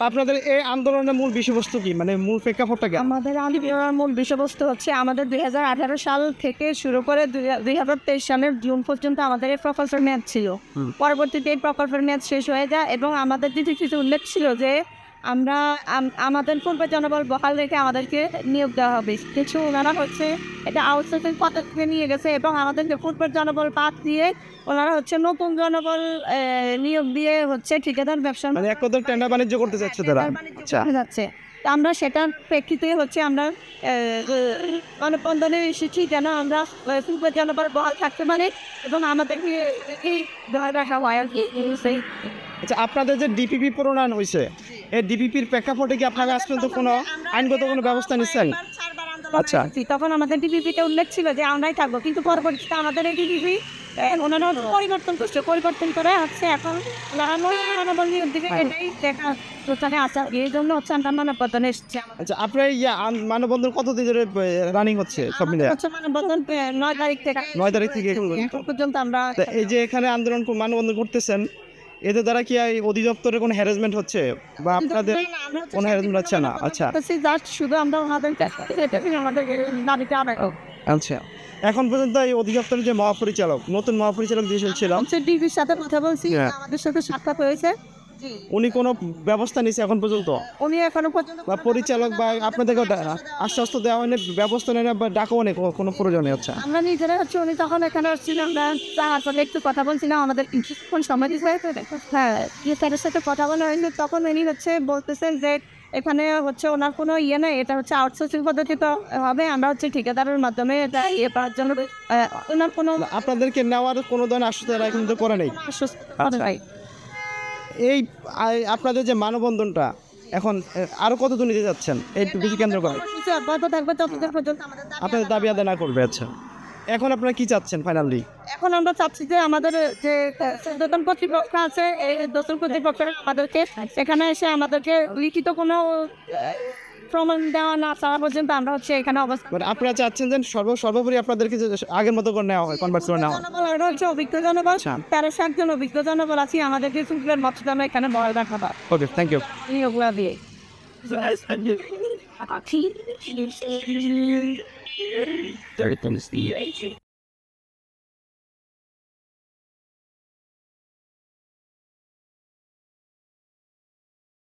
আপনাদের এই আন্দোলনের মূল বিষয়বস্তু কি? মানে মূল প্রেক্ষাপটটা কি? আমাদের আন্দোলনের মূল বিষয়বস্তু হচ্ছে আমাদের দুই হাজার আঠারো সাল থেকে শুরু করে দুই হাজার তেইশ সালের জুন পর্যন্ত আমাদের এই প্রকল্পের মেয়াদ ছিল। পরবর্তীতে এই প্রকল্পের মেয়াদ শেষ হয়ে যায় এবং আমাদের কিছু উল্লেখ ছিল যে আমরা আমাদের পূর্বে জনবল বহাল রেখে আমাদেরকে নিয়োগ দেওয়া হবে। কিছু ওনারা হচ্ছে এটা আউটসোর্সিং পদ্ধতিতে নিয়ে গেছে এবং আমাদেরকে পূর্বের জনবল বাদ দিয়ে ওনারা হচ্ছে নতুন জনবল নিয়োগ দিয়ে হচ্ছে ঠিকাদার ব্যবসা মানে এক কথা টেন্ডার বাণিজ্য করতে তারা। আচ্ছা। যাচ্ছে। আমরা সেটার প্রেক্ষিতে হচ্ছে আমরা গণপন্দনে এসেছি যেন আমরা পূর্ব জনবল বহাল থাকতে পারি এবং আমাদেরকে এই ধরে রাখা হয় আর কি। আচ্ছা আপনাদের যে ডিপিপি প্রণয়ন হয়েছে এই ডিপিপির প্রেক্ষাপটে কি আপনারা আজ পর্যন্ত কোনো আইনগত কোনো ব্যবস্থা নিচ্ছেন? আচ্ছা। তখন আমাদের ডিপিপিতে উল্লেখ ছিল যে আমরাই থাকব কিন্তু পরবর্তীতে আমাদের এই ডিপিপি ওনারা পরিবর্তন করছে পরিবর্তন করে হচ্ছে এখন ওনারা নতুন জনবল নিয়োগ দিকে এটাই দেখা প্রচারে আসা। এই জন্য হচ্ছে আমরা মানববন্ধনে এসেছি আচ্ছা আপনার ইয়া মানববন্ধন কতদিন ধরে রানিং হচ্ছে সব মিলে? হচ্ছে মানববন্ধন নয় তারিখ থেকে। নয় তারিখ থেকে পর্যন্ত আমরা এই যে এখানে আন্দোলন মানববন্ধন করতেছেন এদের দ্বারা কি এই অধিদপ্তরের কোনো হ্যারাসমেন্ট হচ্ছে? বা আপনাদের কোনো হ্যারাসমেন্ট হচ্ছে না? আচ্ছা। জাস্ট শুধু আমরা ওনাদের। আচ্ছা। এখন পর্যন্ত এই অধিদপ্তরের যে মহাপরিচালক নতুন মহাপরিচালক যে ছিল হচ্ছে ডিবির সাথে কথা বলছি হ্যাঁ। আমাদের সাথে সাক্ষাৎ হয়েছে। উনি কোনো ব্যবস্থা নিছে এখন পর্যন্ত? উনি এখনও পর্যন্ত বা পরিচালক বা আপনাদেরকে আশ্বস্ত দেওয়া হয়নি ব্যবস্থা নেই না বা ডাকাও নেই কোনো- প্রয়োজনে আচ্ছা আমরা নিজেরা হচ্ছে উনি তখন এখানে আসছিলাম আমরা তারপরে একটু কথা বলছিলাম আমাদের কিছুক্ষণ সময় দিতে হ্যাঁ? স্যারের সাথে কথা বলা হয়নি তখন উনি হচ্ছে বলতেছেন যে এখানে হচ্ছে ওনার কোনো ইয়ে নেই এটা হচ্ছে আউটসোর্সিং পদ্ধতিতে হবে আমরা হচ্ছে ঠিকাদারের মাধ্যমে এটা ইয়ে করার জন্য ওনার কোনো আপনাদেরকে নেওয়ার কোনো ধরনের আশ্বস্ত এরা কিন্তু করে নেই? আশ্বস্ত নাই। এই আপনাদের যে মানববন্ধনটা এখন এ, আরও কত দূর নিতে যাচ্ছেন? এই বেশি কেন্দ্র করে। আপনাদের দাবি আদায় না করবে আচ্ছা। এখন আপনারা কি চাচ্ছেন ফাইনালি এখন আমরা চাচ্ছি যে আমাদের যে সচেতন কর্তৃপক্ষ আছে এই দতন কর্তৃপক্ষ আমাদেরকে এখানে এসে আমাদেরকে লিখিত কোনো প্রমাণ দেওয়া না ছাড়া পর্যন্ত আমরা হচ্ছে এখানে অবস্থান মানে আপনারা চাচ্ছেন যে সর্ব সর্বোপরি আপনাদেরকে যে আগের মতো করে নেওয়া হয় কনভার্ট করে নেওয়া হয়। জনবল হচ্ছে অভিজ্ঞ জনবল আচ্ছা। তেরো জন অভিজ্ঞ জনবল আছে আমাদেরকে শুক্রের মতো যেন এখানে বহাল রাখা হয়। ওকে থ্যাংক ইউ নিয়োগগুলা দিয়ে।